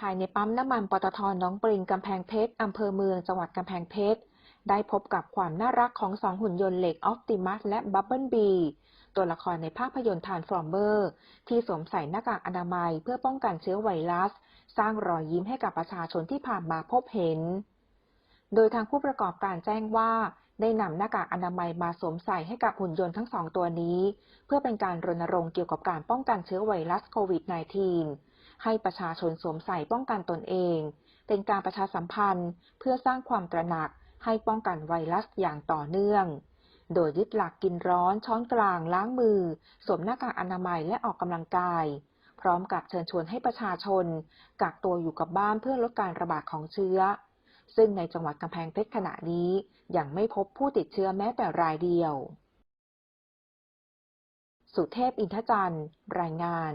ภายในปั๊มน้ำมันปตทน้องปริงกำแพงเพชรอำเภอเมืองจังหวัดกำแพงเพชร ได้พบกับความน่ารักของสองหุ่นยนต์เหล็กออ t ติมัสและบับเบิลบีตัวละครในภาพยนตร์ทานฟอร์เมอร์ ที่สวมใส่หน้ากากอนามัยเพื่อป้องกันเชื้อไวรัส สร้างรอยยิ้มให้กับประชาชนที่ผ่านมาพบเห็น โดยทางผู้ประกอบการแจ้งว่าได้นำหน้ากากอนามัยมาสวมใส่ให้กับหุ่นยนต์ทั้งสองตัวนี้ เพื่อเป็นการรณรงค์เกี่ยวกับการป้องกันเชื้อไวรัสโควิด -19 ให้ประชาชนสวมใส่ป้องกันตนเอง เป็นการประชาสัมพันธ์เพื่อสร้างความตระหนักให้ป้องกันไวรัสอย่างต่อเนื่อง โดยยึดหลักกินร้อนช้อนกลางล้างมือ สวมหน้ากากอนามัยและออกกำลังกาย พร้อมกับเชิญชวนให้ประชาชนกักตัวอยู่กับบ้านเพื่อลดการระบาดของเชื้อ ซึ่งในจังหวัดกำแพงเพชรขณะนี้ยังไม่พบผู้ติดเชื้อแม้แต่รายเดียว สุเทพอินทจันทร์ รายงาน